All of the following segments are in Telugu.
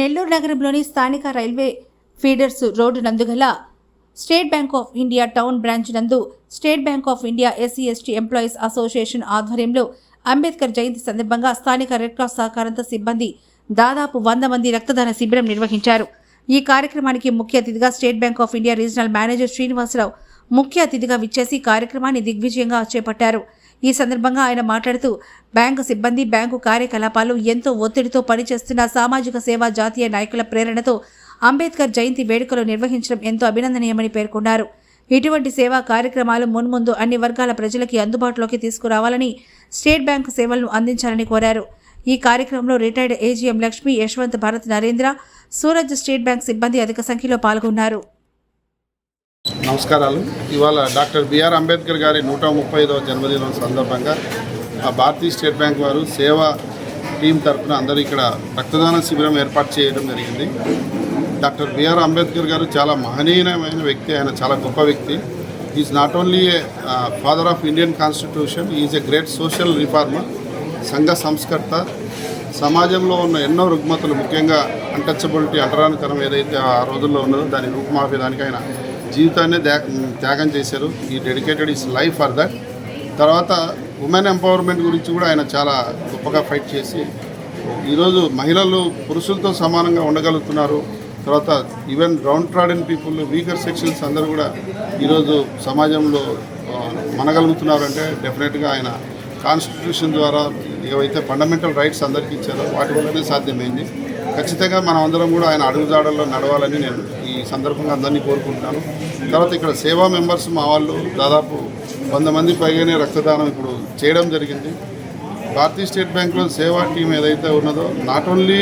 నెల్లూరు నగరంలోని స్థానిక railway feeders road నందుగల State Bank of India town branch నందు State Bank of India SC ST employees association ఆధ్వర్యంలో అంబేద్కర్ జయంతి సందర్భంగా స్థానిక రెడ్ క్రాస్ సహకారంతో సిబ్బంది దాదాపు వంద మంది రక్తదాన శిబిరం నిర్వహించారు. ఈ కార్యక్రమానికి ముఖ్య అతిథిగా State Bank of India regional manager Srinivasarao ముఖ్య అతిథిగా విచ్చేసి కార్యక్రమాన్ని దిగ్విజయంగా చేపట్టారు. ఈ సందర్భంగా ఆయన మాట్లాడుతూ బ్యాంకు సిబ్బంది బ్యాంకు కార్యకలాపాలు ఎంతో ఒత్తిడితో పనిచేస్తున్న సామాజిక సేవా జాతీయ నాయకుల ప్రేరణతో అంబేద్కర్ జయంతి వేడుకలు నిర్వహించడం ఎంతో అభినందనీయమని పేర్కొన్నారు. ఇటువంటి సేవా కార్యక్రమాలు మున్ముందు అన్ని వర్గాల ప్రజలకి అందుబాటులోకి తీసుకురావాలని స్టేట్ బ్యాంకు సేవలను అందించాలని కోరారు. ఈ కార్యక్రమంలో retired AGM Lakshmi Yashwant Bharat Narendra Suraj State Bank సిబ్బంది అధిక సంఖ్యలో పాల్గొన్నారు. నమస్కారాలు. ఇవాళ డాక్టర్ బిఆర్ అంబేద్కర్ గారి నూట ముప్పై ఐదవ జన్మదినం సందర్భంగా ఆ భారతీయ స్టేట్ బ్యాంక్ వారు సేవా టీం తరఫున అందరూ ఇక్కడ రక్తదాన శిబిరం ఏర్పాటు చేయడం జరిగింది. డాక్టర్ బిఆర్ అంబేద్కర్ గారు చాలా మహనీయమైన వ్యక్తి. ఆయన చాలా గొప్ప వ్యక్తి. Is not only a father of Indian constitution is a great social reformer సంఘ సంస్కర్త. సమాజంలో ఉన్న ఎన్నో రుగ్మతలు ముఖ్యంగా అంటచబిలిటీ అంటరానికరం ఏదైతే ఆ రోజుల్లో ఉన్నదో దాని రూపుమాపేదానికి ఆయన జీవితాన్ని త్యాగం చేశారు. ఈ dedicated is life for that తర్వాత ఉమెన్ ఎంపవర్మెంట్ గురించి కూడా ఆయన చాలా గొప్పగా ఫైట్ చేసి ఈరోజు మహిళలు పురుషులతో సమానంగా ఉండగలుగుతున్నారు. తర్వాత even round trodden people weaker sections అందరూ కూడా ఈరోజు సమాజంలో మనగలుగుతున్నారు అంటే డెఫినెట్గా ఆయన కాన్స్టిట్యూషన్ ద్వారా ఏవైతే ఫండమెంటల్ రైట్స్ అందరికీ ఇచ్చారో వాటి వల్లనే సాధ్యమైంది. ఖచ్చితంగా మనం అందరం కూడా ఆయన అడుగుజాడల్లో నడవాలని నేను సందర్భంగా అందరినీ కోరుకుంటున్నాను. తర్వాత ఇక్కడ సేవా మెంబర్స్ మా వాళ్ళు దాదాపు వంద మంది పైగానే రక్తదానం ఇప్పుడు చేయడం జరిగింది. భారతీయ స్టేట్ బ్యాంక్లో సేవా టీం ఏదైతే ఉన్నదో నాట్ ఓన్లీ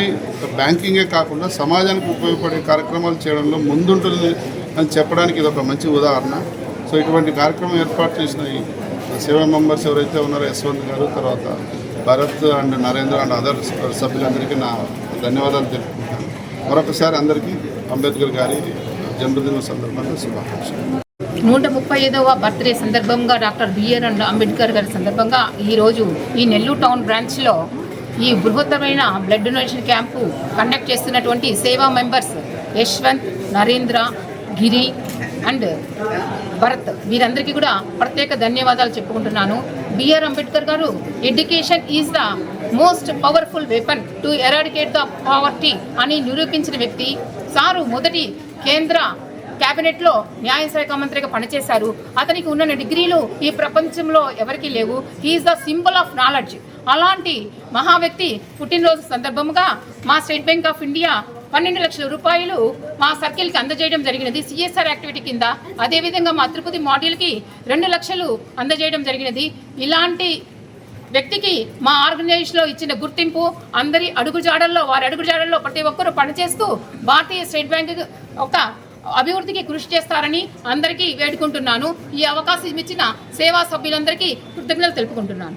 బ్యాంకింగే కాకుండా సమాజానికి ఉపయోగపడే కార్యక్రమాలు చేయడంలో ముందుంటుంది అని చెప్పడానికి ఇది ఒక మంచి ఉదాహరణ. సో ఇటువంటి కార్యక్రమం ఏర్పాటు చేసిన ఈ సేవా మెంబర్స్ ఎవరైతే ఉన్నారో యశ్వంత్ గారు తర్వాత Bharat and Narendra and other సభ్యులందరికీ నా ధన్యవాదాలు తెలుపుకుంటాను మరొకసారి అందరికీ అంబేద్కర్ గారి జన్మదిన సందర్భంగా శుభాకాంక్షలు. నూట ముప్పై ఐదవ బర్త్డే సందర్భంగా డాక్టర్ బిఆర్ అండ్ అంబేద్కర్ గారి సందర్భంగా ఈరోజు ఈ నెల్లూరు టౌన్ బ్రాంచ్లో ఈ బృహత్తమైన బ్లడ్ డొనేషన్ క్యాంపు కండక్ట్ చేస్తున్నటువంటి సేవా మెంబర్స్ యశ్వంత్ నరేంద్ర గిరి అండ్ భరత్ వీరందరికీ కూడా ప్రత్యేక ధన్యవాదాలు చెప్పుకుంటున్నాను. బిఆర్ అంబేద్కర్ గారు education is the most powerful weapon to eradicate the poverty అని నిరూపించిన వ్యక్తి సారు మొదటి కేంద్ర క్యాబినెట్లో న్యాయశాఖ మంత్రిగా పనిచేశారు. అతనికి ఉన్న డిగ్రీలు ఈ ప్రపంచంలో ఎవరికీ లేవు. He is the symbol of knowledge అలాంటి మహా వ్యక్తి పుట్టినరోజు సందర్భంగా మా స్టేట్ బ్యాంక్ ఆఫ్ ఇండియా పన్నెండు లక్షల రూపాయలు మా సర్కిల్కి అందజేయడం జరిగినది. సిఎస్ఆర్ యాక్టివిటీ కింద అదేవిధంగా మా తిరుపతి మాడ్యూల్కి రెండు లక్షలు అందజేయడం జరిగినది. ఇలాంటి వ్యక్తికి మా ఆర్గనైజేషన్లో ఇచ్చిన గుర్తింపు అందరి అడుగుజాడల్లో వారి అడుగుజాడల్లో ప్రతి ఒక్కరూ పనిచేస్తూ భారతీయ స్టేట్ బ్యాంక్ ఒక అభివృద్ధికి కృషి చేస్తారని అందరికీ వేడుకుంటున్నాను. ఈ అవకాశం ఇచ్చిన సేవా సభ్యులందరికీ కృతజ్ఞతలు తెలుపుకుంటున్నాను.